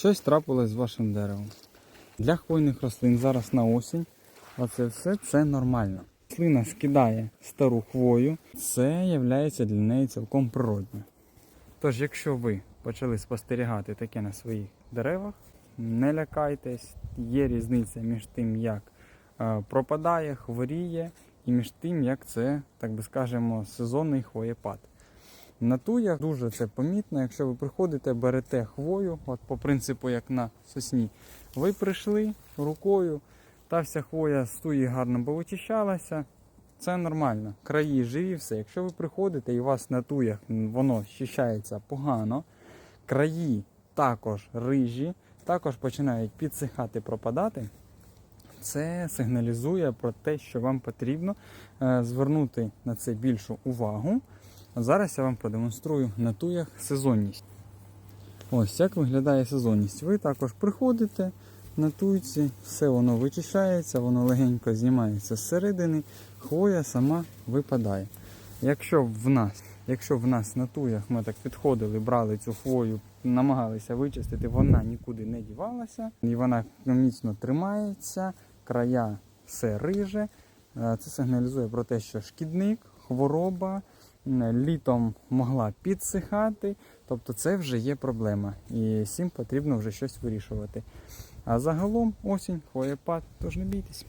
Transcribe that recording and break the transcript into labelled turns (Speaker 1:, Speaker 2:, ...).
Speaker 1: щось трапилось з вашим деревом. Для хвойних рослин зараз на осінь, оце все це нормально. Рослина скидає стару хвою, це є для неї цілком природньо. Тож, якщо ви почали спостерігати таке на своїх деревах, не лякайтесь, є різниця між тим, як е, пропадає, хворіє, і між тим, як це, так би скажемо, сезонний хвоєпад. На туях дуже це помітно, якщо ви приходите, берете хвою, от по принципу, як на сосні, ви прийшли рукою, та вся хвоя з туї гарно повичищалася, це нормально. Краї живі, все. Якщо ви приходите і у вас на туях воно щищається погано, краї також рижі, також починають підсихати, пропадати. Це сигналізує про те, що вам потрібно е, звернути на це більшу увагу. А зараз я вам продемонструю на туях сезонність. Ось як виглядає сезонність. Ви також приходите на туйці, все воно вичищається, воно легенько знімається зсередини, хвоя сама випадає. Якщо в нас, якщо в нас на туях ми так підходили, брали цю хвою, намагалися вичистити, вона нікуди не дівалася, і вона міцно тримається, края все риже. Е, Це сигналізує про те, що шкідник, хвороба літом могла підсихати, тобто це вже є проблема. І всім потрібно вже щось вирішувати. А загалом осінь, хвоєпад, тож не бійтесь.